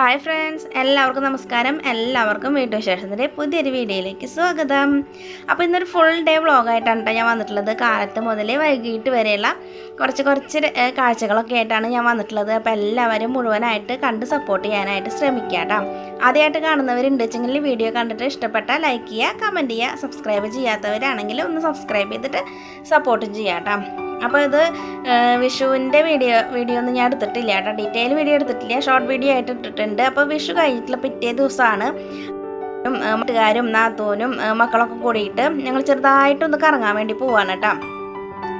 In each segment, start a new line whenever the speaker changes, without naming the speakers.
Hi friends എല്ലാവർക്കും നമസ്കാരം. എല്ലാവർക്കും വീട്ടു വിശേഷത്തിന്റെ പുതിയൊരു വീഡിയോയിലേക്ക് സ്വാഗതം. അപ്പോൾ ഇന്നൊരു ഫുൾ ഡേ വ്ളോഗായിട്ടാണ് കേട്ടോ ഞാൻ വന്നിട്ടുള്ളത്. കാലത്ത് മുതലേ വൈകിട്ട് വരെയുള്ള കുറച്ച് കുറച്ച് കാഴ്ചകളൊക്കെ ആയിട്ടാണ് ഞാൻ വന്നിട്ടുള്ളത്. അപ്പോൾ എല്ലാവരും മുഴുവനായിട്ട് കണ്ട് സപ്പോർട്ട് ചെയ്യാനായിട്ട് ശ്രമിക്കുക കേട്ടോ. ആദ്യമായിട്ട് കാണുന്നവരുണ്ട് വെച്ചെങ്കിൽ വീഡിയോ കണ്ടിട്ട് ഇഷ്ടപ്പെട്ടാൽ ലൈക്ക് ചെയ്യുക കമന്റ് ചെയ്യുക സബ്സ്ക്രൈബ് ചെയ്യാത്തവരാണെങ്കിൽ ഒന്ന് സബ്സ്ക്രൈബ് ചെയ്തിട്ട് സപ്പോർട്ടും ചെയ്യാം കേട്ടോ. അപ്പോൾ ഇത് വിഷുവിന്റെ വീഡിയോ വീഡിയോ ഒന്നും ഞാൻ എടുത്തിട്ടില്ല കേട്ടോ. ഡീറ്റെയിൽ വീഡിയോ എടുത്തിട്ടില്ല. ഷോർട്ട് വീഡിയോ ആയിട്ട് ഇട്ടിട്ടുണ്ട്. അപ്പോൾ വിഷു കഴിഞ്ഞിട്ടുള്ള പിറ്റേ ദിവസമാണ്. മറ്റുകാരും നാത്തൂനും മക്കളൊക്കെ കൂടിയിട്ട് ഞങ്ങൾ ചെറുതായിട്ടൊന്ന് കറങ്ങാൻ വേണ്ടി പോവാണ് കേട്ടോ.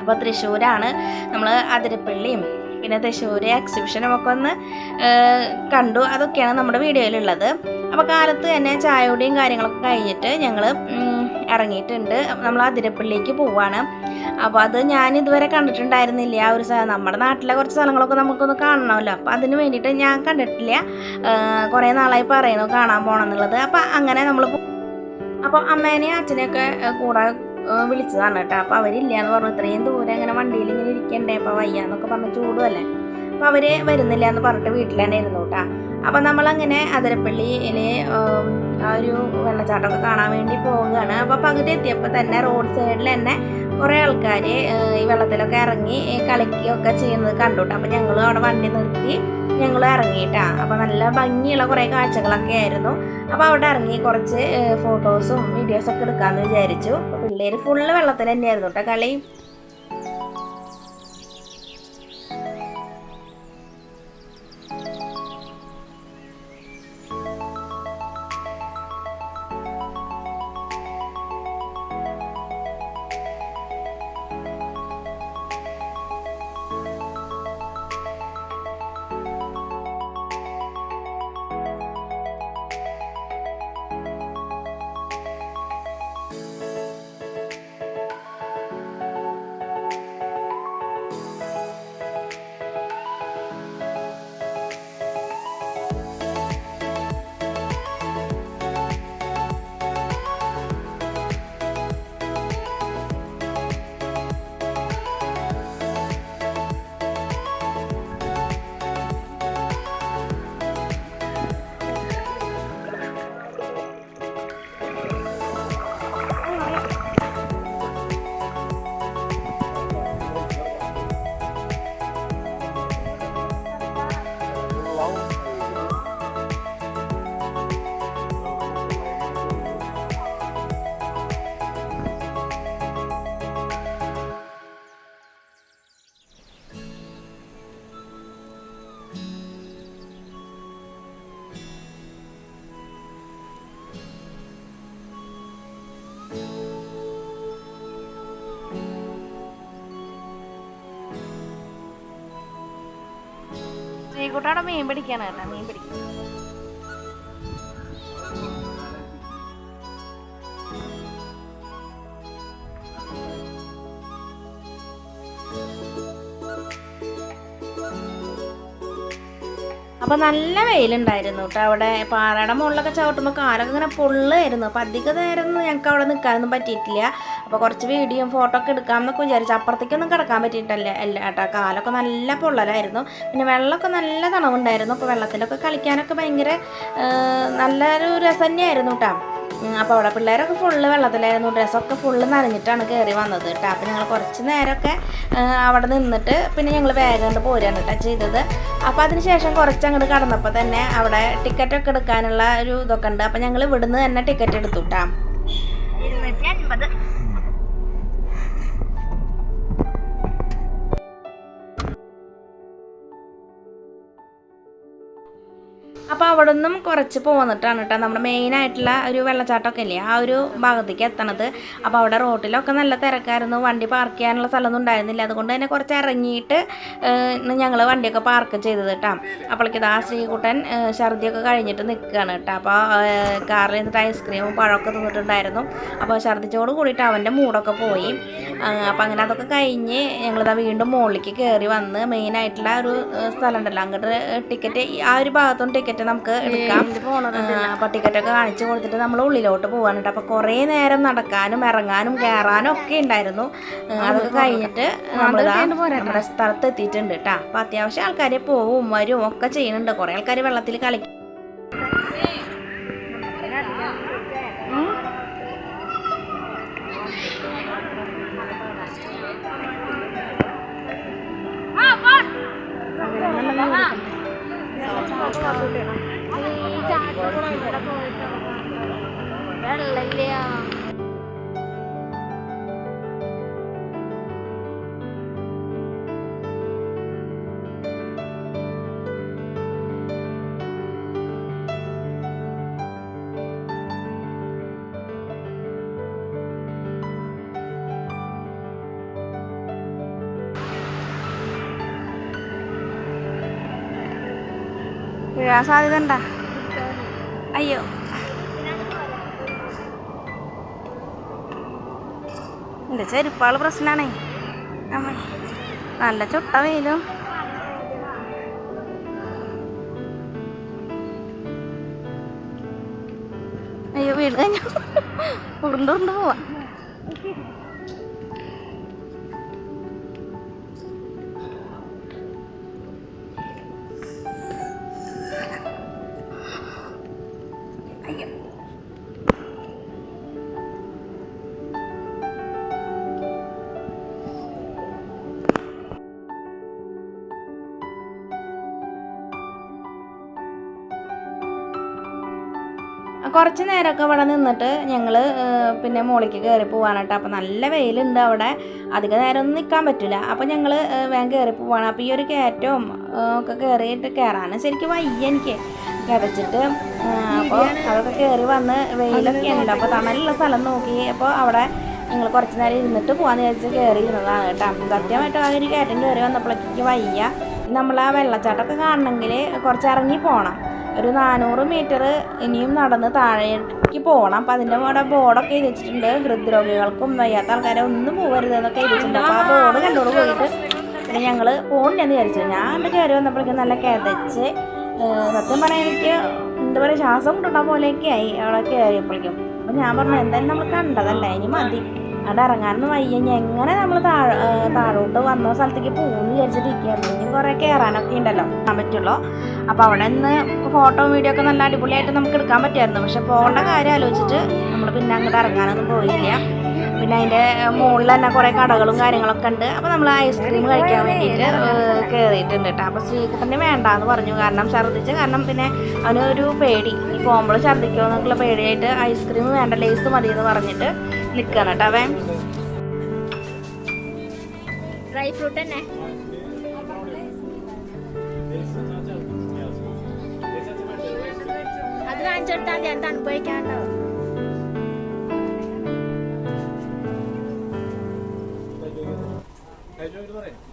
അപ്പോൾ തൃശ്ശൂരാണ് നമ്മൾ അതിരപ്പള്ളിയും പിന്നെ തൃശ്ശൂർ എക്സിബിഷനും ഒക്കെ ഒന്ന് കണ്ടു. അതൊക്കെയാണ് നമ്മുടെ വീഡിയോയിലുള്ളത്. അപ്പോൾ കാലത്ത് തന്നെ ചായയുടെയും കാര്യങ്ങളൊക്കെ കഴിഞ്ഞിട്ട് ഞങ്ങൾ ഇറങ്ങിയിട്ടുണ്ട്. നമ്മൾ അതിരപ്പള്ളിക്ക് പോവാണ്. അപ്പോൾ അത് ഞാൻ ഇതുവരെ കണ്ടിട്ടുണ്ടായിരുന്നില്ല. ആ ഒരു സ്ഥലം നമ്മുടെ നാട്ടിലെ കുറച്ച് സ്ഥലങ്ങളൊക്കെ നമുക്കൊന്ന് കാണണമല്ലോ. അപ്പോൾ അതിന് വേണ്ടിയിട്ട് ഞാൻ കണ്ടിട്ടില്ല. കുറേ നാളായി പറയണു കാണാൻ പോകണം എന്നുള്ളത് അപ്പോൾ അങ്ങനെ നമ്മൾ അപ്പോൾ അമ്മേനെയും അച്ഛനെയൊക്കെ കൂടെ വിളിച്ചതാണ് കേട്ടോ. അപ്പോൾ അവരില്ല എന്ന് പറഞ്ഞു. ഇത്രയും ദൂരം അങ്ങനെ വണ്ടിയിൽ ഇങ്ങനെ ഇരിക്കണ്ടേ? അപ്പോൾ വയ്യ എന്നൊക്കെ പറഞ്ഞ് ചൂടുമല്ലേ അപ്പോൾ അവർ വരുന്നില്ല എന്ന് പറഞ്ഞിട്ട് വീട്ടിൽ തന്നെ ഇരുന്നു കേട്ടോ. അപ്പോൾ നമ്മളങ്ങനെ അതിരപ്പള്ളിയിൽ ആ ഒരു വെള്ളച്ചാട്ടമൊക്കെ കാണാൻ വേണ്ടി പോവുകയാണ്. അപ്പോൾ പകുതി എത്തിയപ്പോൾ തന്നെ റോഡ് സൈഡിൽ തന്നെ കുറേ ആൾക്കാർ ഈ വെള്ളത്തിലൊക്കെ ഇറങ്ങി കളിക്കുകയൊക്കെ ചെയ്യുന്നത് കണ്ടുട്ടോ. അപ്പം അപ്പോൾ ഞങ്ങൾ അവിടെ വണ്ടി നിർത്തി ഞങ്ങൾ ഇറങ്ങിയിട്ടാ. അപ്പോൾ നല്ല ഭംഗിയുള്ള കുറേ കാഴ്ചകളൊക്കെ ആയിരുന്നു. അപ്പോൾ അവിടെ ഇറങ്ങി കുറച്ച് ഫോട്ടോസും വീഡിയോസൊക്കെ എടുക്കാമെന്ന് വിചാരിച്ചു. പിള്ളേർ ഫുള്ള് വെള്ളത്തിൽ തന്നെയായിരുന്നു കേട്ടോ കളി. ശ്രീകുട്ടവിടെ മീൻ പിടിക്കാണ് കേട്ടോ മീൻ പിടിക്കും അപ്പോൾ നല്ല വെയിലുണ്ടായിരുന്നു കേട്ടോ അവിടെ. പാറയുടെ മുകളിലൊക്കെ ചവിട്ടുമ്പോൾ കാലൊക്കെ ഇങ്ങനെ പൊള്ളായിരുന്നു അപ്പോൾ അധിക നേരം ഞങ്ങൾക്ക് അവിടെ നിൽക്കാനൊന്നും പറ്റിയിട്ടില്ല. അപ്പോൾ കുറച്ച് വീഡിയോയും ഫോട്ടോ ഒക്കെ എടുക്കാമെന്നൊക്കെ വിചാരിച്ചു. അപ്പുറത്തേക്കൊന്നും കിടക്കാൻ പറ്റിയിട്ടല്ലേ? അല്ല കേട്ടോ. കാലൊക്കെ നല്ല പൊള്ളലായിരുന്നു. പിന്നെ വെള്ളമൊക്കെ നല്ല തണവുണ്ടായിരുന്നു. അപ്പോൾ വെള്ളത്തിലൊക്കെ കളിക്കാനൊക്കെ ഭയങ്കര നല്ലൊരു രസം തന്നെയായിരുന്നു കേട്ടോ അപ്പോൾ അവിടെ പിള്ളേരൊക്കെ ഫുള്ള് വെള്ളത്തിലായിരുന്നു. ഡ്രസ്സൊക്കെ ഫുള്ള് നനഞ്ഞിട്ടാണ് കയറി വന്നത് കേട്ടോ. അപ്പോൾ ഞങ്ങൾ കുറച്ച് നേരമൊക്കെ അവിടെ നിന്നിട്ട് പിന്നെ ഞങ്ങൾ വേഗം കൊണ്ട് പോരുകയാണ് കേട്ടോ ചെയ്തത്. അപ്പോൾ അതിന് ശേഷം കുറച്ച് അങ്ങോട്ട് കടന്നപ്പോൾ തന്നെ അവിടെ ടിക്കറ്റൊക്കെ എടുക്കാനുള്ള ഒരു ഇതൊക്കെ ഉണ്ട്. അപ്പോൾ ഞങ്ങൾ ഇവിടുന്ന് തന്നെ ടിക്കറ്റ് എടുത്തു കേട്ടോ. ഇരുന്നൂറ്റി അൻപത്. അവിടെ നിന്നും കുറച്ച് പോന്നിട്ടാണ് കേട്ടോ നമ്മുടെ മെയിനായിട്ടുള്ള ഒരു വെള്ളച്ചാട്ടമൊക്കെ ഇല്ലേ ആ ഒരു ഭാഗത്തേക്ക് എത്തണത്. അപ്പോൾ അവിടെ റോട്ടിലൊക്കെ നല്ല തിരക്കായിരുന്നു. വണ്ടി പാർക്ക് ചെയ്യാനുള്ള സ്ഥലമൊന്നും ഉണ്ടായിരുന്നില്ല. അതുകൊണ്ട് തന്നെ കുറച്ച് ഇറങ്ങിയിട്ട് ഞങ്ങൾ വണ്ടിയൊക്കെ പാർക്ക് ചെയ്തത് കേട്ടോ അപ്പോഴേക്ക് ആ ശ്രീകുട്ടൻ ഛർദിയൊക്കെ കഴിഞ്ഞിട്ട് നിൽക്കുകയാണ് കേട്ടോ അപ്പോൾ കാറിൽ നിന്നിട്ട് ഐസ്ക്രീമും പഴമൊക്കെ തിന്നിട്ടുണ്ടായിരുന്നു. അപ്പോൾ ഛർദിച്ചോട് കൂടിയിട്ട് അവന്റെ മൂടൊക്കെ പോയി. അപ്പോൾ അങ്ങനെ അതൊക്കെ കഴിഞ്ഞ് ഞങ്ങളിതാ വീണ്ടും മുകളിലേക്ക് കയറി വന്ന് മെയിനായിട്ടുള്ള ഒരു സ്ഥലം ഉണ്ടല്ലോ അങ്ങോട്ട് ടിക്കറ്റ് ആ ഒരു ഭാഗത്തും ടിക്കറ്റ് നമുക്ക് എടുക്കാം. അപ്പോൾ ടിക്കറ്റൊക്കെ കാണിച്ചു കൊടുത്തിട്ട് നമ്മൾ ഉള്ളിലോട്ട് പോകാനുണ്ട് അപ്പോൾ കുറേ നേരം നടക്കാനും ഇറങ്ങാനും കയറാനും ഒക്കെ ഉണ്ടായിരുന്നു. അതൊക്കെ കഴിഞ്ഞിട്ട് നമ്മൾ നമ്മുടെ സ്ഥലത്ത് എത്തിയിട്ടുണ്ട് കേട്ടോ അപ്പോൾ അത്യാവശ്യം ആൾക്കാർ പോവും വരും ഒക്കെ ചെയ്യുന്നുണ്ട്. കുറേ ആൾക്കാർ വെള്ളത്തിൽ കളിക്കും. വെള്ളമില്ല വീഴാൻ സാധ്യത ഉണ്ടാ അയ്യോ എന്റെ ചെരുപ്പാൾ പ്രശ്നമാണേ നല്ല ചുട്ട വെയിലും. അയ്യോ വീട് കഴിഞ്ഞു. ഉരുണ്ട് പോവാ. കുറച്ച് നേരമൊക്കെ ഇവിടെ നിന്നിട്ട് ഞങ്ങൾ പിന്നെ മുകളിലേക്ക് കയറി പോവാണ് കേട്ടോ അപ്പോൾ നല്ല വെയിലുണ്ട് അവിടെ. അധിക നേരം ഒന്നും നിൽക്കാൻ പറ്റില്ല അപ്പോൾ ഞങ്ങൾ വേഗം കയറി പോവാണ്. അപ്പോൾ ഈ ഒരു കയറ്റവും ഒക്കെ കയറിയിട്ട് കയറാനും ശരിക്കും വയ്യ എനിക്ക്. കിതച്ചിട്ട് അപ്പോൾ അതൊക്കെ കയറി വന്ന് വെയിലൊക്കെ ഉണ്ട്. അപ്പോൾ തണലുള്ള സ്ഥലം നോക്കി. അപ്പോൾ അവിടെ ഞങ്ങൾ കുറച്ച് നേരം ഇരുന്നിട്ട് പോകാമെന്ന് വിചാരിച്ച് കയറി ഇരുന്നതാണ് കേട്ടോ. സത്യമായിട്ട് ആ ഒരു കയറ്റം കയറി വന്നപ്പോഴേക്ക് വയ്യ. നമ്മൾ ആ വെള്ളച്ചാട്ടമൊക്കെ കാണണമെങ്കിൽ കുറച്ച് ഇറങ്ങി പോകണം ഒരു നാനൂറ് മീറ്റർ ഇനിയും നടന്ന് താഴേക്ക് പോകണം. അപ്പം അതിന്റെ കൂടെ ബോർഡൊക്കെ എഴുതി വെച്ചിട്ടുണ്ട് ഹൃദ്രോഗികൾക്കും വയ്യാത്ത ആൾക്കാരെ ഒന്നും പോകരുത് എന്നൊക്കെ എഴുതി വെച്ചിട്ടുണ്ട് അപ്പോൾ ആ ബോർഡ് കണ്ടോട് പോയിട്ട് പിന്നെ ഞങ്ങൾ പോകണ്ടെന്ന് വിചാരിച്ചു. ഞാൻ എന്റെ കയറി വന്നപ്പോഴേക്കും നല്ല കിതച്ച് സത്യം പറയാൻ എനിക്ക് എന്താ പറയുക ശ്വാസം മുട്ടുണ്ട പോലെയൊക്കെ ആയി അവിടെ കയറിയപ്പോഴേക്കും അപ്പം ഞാൻ പറഞ്ഞു എന്തായാലും നമ്മൾ കണ്ടതല്ലേ? ഇനി മതി. അവിടെ ഇറങ്ങാനൊന്നും വയ്യ എങ്ങനെ നമ്മൾ താഴെ താഴോട്ട് വന്ന സ്ഥലത്തേക്ക് പോകുമെന്ന് വിചാരിച്ചിട്ടിരിക്കുകയായിരുന്നു. ഇനി കുറേ കയറാനൊക്കെ ഉണ്ടല്ലോ. പറ്റുള്ളൂ. അപ്പോൾ അവിടെ നിന്ന് ഫോട്ടോ വീഡിയോ ഒക്കെ നല്ല അടിപൊളിയായിട്ട് നമുക്ക് എടുക്കാൻ പറ്റുമായിരുന്നു. പക്ഷെ പോകേണ്ട കാര്യം ആലോചിച്ചിട്ട് നമ്മൾ പിന്നെ അങ്ങോട്ട് ഇറങ്ങാനൊന്നും പോയില്ല. പിന്നെ അതിന്റെ മുകളിൽ തന്നെ കുറേ കടകളും കാര്യങ്ങളൊക്കെ ഉണ്ട്. അപ്പോൾ നമ്മൾ ഐസ്ക്രീം കഴിക്കാൻ വേണ്ടിയിട്ട് കയറിയിട്ടുണ്ട് കേട്ടോ അപ്പോൾ വേണ്ട എന്ന് പറഞ്ഞു. കാരണം ഛർദ്ദിച്ച് കാരണം പിന്നെ അവനൊരു പേടി. ഈ പോകുമ്പോൾ ഛർദ്ദിക്കുമോ എന്നൊക്കെയുള്ള പേടിയായിട്ട് ഐസ്ക്രീം വേണ്ട ലേസ് മതി എന്ന് പറഞ്ഞിട്ട് നിൽക്കുകയാണ് കേട്ടോ അവൻ.
ഡ്രൈ ഫ്രൂട്ട് തന്നെ. അത് കാണിച്ചെടുത്താൽ മതി അത് തണുപ്പൊഴിക്കാണ്ടോ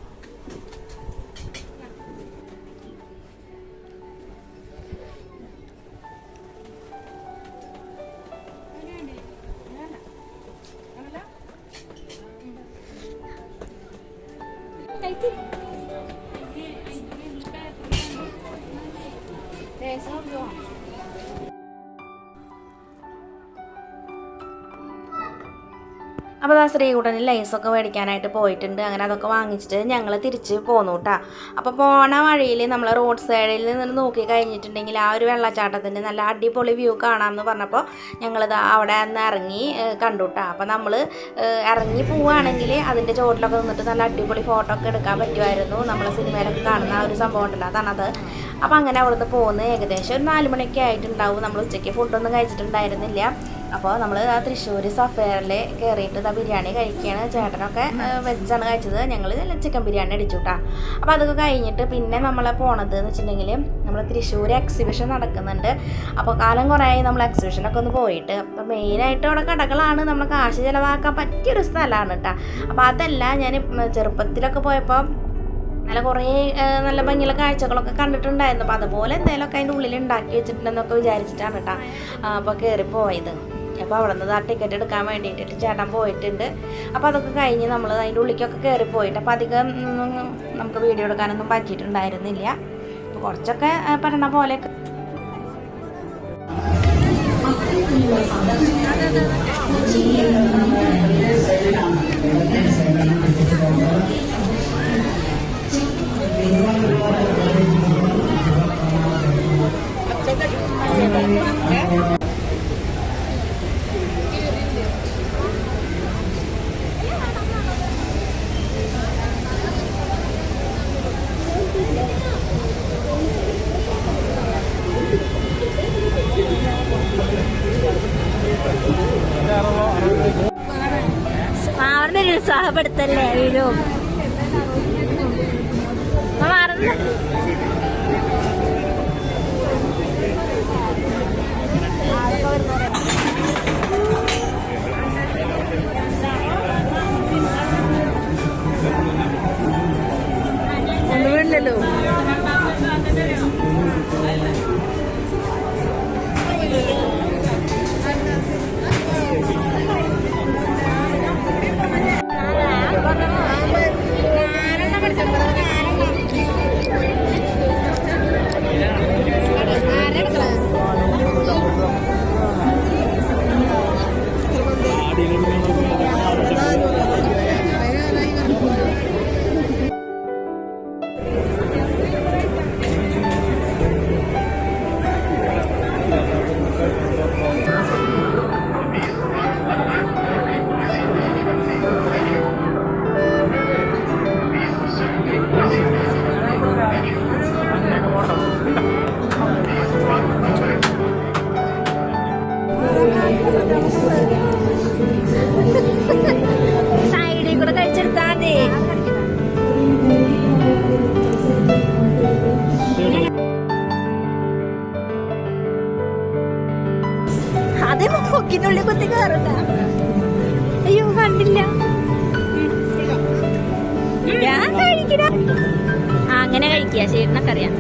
അപ്പോൾ ആ ശ്രീകുട്ടന് ലൈസൊക്കെ മേടിക്കാനായിട്ട് പോയിട്ടുണ്ട്. അങ്ങനെ അതൊക്കെ വാങ്ങിച്ചിട്ട് ഞങ്ങൾ തിരിച്ച് പോന്നു കേട്ടോ അപ്പോൾ പോണ വഴിയിൽ നമ്മൾ റോഡ് സൈഡിൽ നിന്ന് നോക്കി കഴിഞ്ഞിട്ടുണ്ടെങ്കിൽ ആ ഒരു വെള്ളച്ചാട്ടത്തിന്റെ നല്ല അടിപൊളി വ്യൂ കാണാമെന്ന് പറഞ്ഞപ്പോൾ ഞങ്ങളിത് അവിടെ നിന്ന് ഇറങ്ങി കണ്ടു കേട്ടോ അപ്പോൾ നമ്മൾ ഇറങ്ങി പോവുകയാണെങ്കിൽ അതിന്റെ ചോട്ടിലൊക്കെ നിന്നിട്ട് നല്ല അടിപൊളി ഫോട്ടോ ഒക്കെ എടുക്കാൻ പറ്റുമായിരുന്നു. നമ്മൾ സിനിമയിലൊക്കെ കാണുന്ന ആ ഒരു സംഭവം ഉണ്ടല്ലോ അതാണത്. അപ്പോൾ അങ്ങനെ അവിടുന്ന് പോകുന്നത് ഏകദേശം ഒരു നാല് മണിയൊക്കെ ആയിട്ടുണ്ടാവും. നമ്മൾ ഉച്ചയ്ക്ക് ഫുഡൊന്നും കഴിച്ചിട്ടുണ്ടായിരുന്നില്ല. അപ്പോൾ നമ്മൾ ആ തൃശ്ശൂർ സഫേറിൽ കയറിയിട്ട് ആ ബിരിയാണി കഴിക്കുകയാണ് ചേട്ടനൊക്കെ വെജാണ് കഴിച്ചത്. ഞങ്ങൾ ചിക്കൻ ബിരിയാണി അടിച്ചു കേട്ടോ അപ്പോൾ അതൊക്കെ കഴിഞ്ഞിട്ട് പിന്നെ നമ്മളെ പോണത് എന്ന് വെച്ചിട്ടുണ്ടെങ്കിൽ നമ്മൾ തൃശ്ശൂർ എക്സിബിഷൻ നടക്കുന്നുണ്ട്. അപ്പോൾ കാലം കുറേ നമ്മൾ എക്സിബിഷനൊക്കെ ഒന്ന് പോയിട്ട്. അപ്പോൾ മെയിനായിട്ട് അവിടെ കടകളാണ്. നമ്മൾ കാശ് ചിലവാക്കാൻ പറ്റിയൊരു സ്ഥലമാണ് കേട്ടോ അപ്പോൾ അതല്ല ഞാൻ ചെറുപ്പത്തിലൊക്കെ പോയപ്പോൾ നല്ല കുറേ നല്ല ഭംഗിയുള്ള കാഴ്ചകളൊക്കെ കണ്ടിട്ടുണ്ടായിരുന്നു. അപ്പോൾ അതുപോലെ എന്തെങ്കിലുമൊക്കെ അതിന്റെ ഉള്ളിൽ ഉണ്ടാക്കി വെച്ചിട്ടുണ്ടെന്നൊക്കെ വിചാരിച്ചിട്ടാണ് കേട്ടോ അപ്പോൾ കയറി പോയത്. അപ്പോൾ അവിടെ നിന്ന് ആ ടിക്കറ്റ് എടുക്കാൻ വേണ്ടിയിട്ട് ചേട്ടൻ പോയിട്ടുണ്ട്. അപ്പോൾ അതൊക്കെ കഴിഞ്ഞ് നമ്മൾ അതിന്റെ ഉള്ളിലേക്കൊക്കെ കയറി പോയിട്ട് അപ്പോൾ അധികം നമുക്ക് വീഡിയോ എടുക്കാനൊന്നും പറ്റിയിട്ടുണ്ടായിരുന്നില്ല. അപ്പോൾ കുറച്ചൊക്കെ പറയണ പോലെ ഒക്കെ
നിരുത്സാഹപ്പെടുത്തല്ലേ വീഴും സൈഡിൽ കൂടെ കഴിച്ചെടുത്താ മതി അതേ പൊക്കിനുള്ളിൽ കുത്തി കയറണ്ട. ചേട്ടനൊക്കെ അറിയാം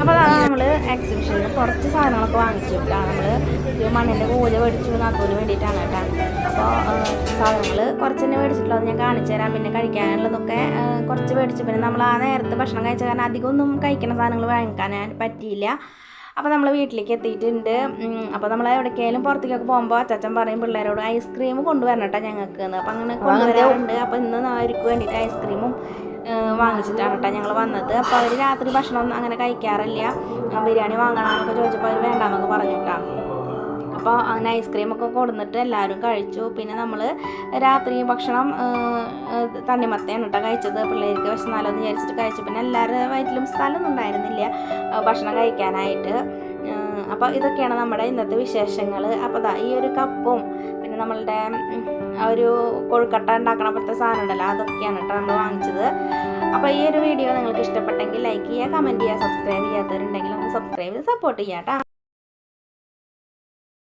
അപ്പോൾ അതാണ് നമ്മൾ എക്സിബിഷനിൽ കുറച്ച് സാധനങ്ങളൊക്കെ വാങ്ങിച്ചു കേട്ടോ നമ്മൾ മണ്ണിന്റെ കൂല മേടിച്ചു നാത്തൂന് വേണ്ടിയിട്ടാണ് കേട്ടോ. അപ്പോൾ സാധനങ്ങൾ കുറച്ച് തന്നെ മേടിച്ചിട്ടുള്ളത് ഞാൻ കാണിച്ചു തരാം പിന്നെ കഴിക്കാനുള്ളതൊക്കെ കുറച്ച് മേടിച്ചു. പിന്നെ നമ്മൾ ആ നേരത്തെ ഭക്ഷണം കഴിച്ച കാരണം അധികം ഒന്നും കഴിക്കുന്ന സാധനങ്ങൾ വാങ്ങിക്കാൻ പറ്റിയില്ല. അപ്പോൾ നമ്മൾ വീട്ടിലേക്ക് എത്തിയിട്ടുണ്ട്. അപ്പോൾ നമ്മൾ എവിടേക്കായാലും പുറത്തേക്കൊക്കെ പോകുമ്പോൾ അച്ചാച്ചൻ പറയും പിള്ളേരോട് ഐസ്ക്രീം കൊണ്ടുവരണം കേട്ടോ ഞങ്ങൾക്ക് അപ്പോൾ അങ്ങനെ കൊണ്ടുവരാറുണ്ട്. അപ്പോൾ ഇന്ന് അവർക്ക് വേണ്ടിയിട്ട് ഐസ്ക്രീമും വാങ്ങിച്ചിട്ടാണ് കേട്ടോ ഞങ്ങൾ വന്നത്. അപ്പോൾ അവർ രാത്രി ഭക്ഷണം അങ്ങനെ കഴിക്കാറില്ല. ബിരിയാണി വാങ്ങണമെന്നൊക്കെ ചോദിച്ചപ്പോൾ അവർ വേണ്ടാന്നൊക്കെ പറഞ്ഞു കേട്ടോ അപ്പോൾ അങ്ങനെ ഐസ്ക്രീമൊക്കെ കൊടുന്നിട്ട് എല്ലാവരും കഴിച്ചു. പിന്നെ നമ്മൾ രാത്രി ഭക്ഷണം തണ്ണിമത്തയാണ് കേട്ടോ കഴിച്ചത്. പിള്ളേർക്ക് വിശന്നാലോ എന്ന് വിചാരിച്ചിട്ട് കഴിച്ചു. പിന്നെ എല്ലാവരുടെ വയറ്റിലും സ്ഥലമൊന്നും ഉണ്ടായിരുന്നില്ല ഭക്ഷണം കഴിക്കാനായിട്ട്. അപ്പോൾ ഇതൊക്കെയാണ് നമ്മുടെ ഇന്നത്തെ വിശേഷങ്ങൾ അപ്പോൾ ദാ ഈ ഒരു കപ്പും പിന്നെ നമ്മളുടെ ഒരു കൊഴുക്കട്ട ഉണ്ടാക്കണ പോലത്തെ സാധനം ഉണ്ടല്ലോ അതൊക്കെയാണ് കേട്ടോ നമ്മൾ വാങ്ങിച്ചത്. അപ്പോൾ ഈ ഒരു വീഡിയോ നിങ്ങൾക്ക് ഇഷ്ടപ്പെട്ടെങ്കിൽ ലൈക്ക് ചെയ്യുക കമന്റ് ചെയ്യുക സബ്സ്ക്രൈബ് ചെയ്യാത്തവരുണ്ടെങ്കിൽ ഒന്ന് സബ്സ്ക്രൈബ് ചെയ്ത് സപ്പോർട്ട് ചെയ്യാം കേട്ടോ.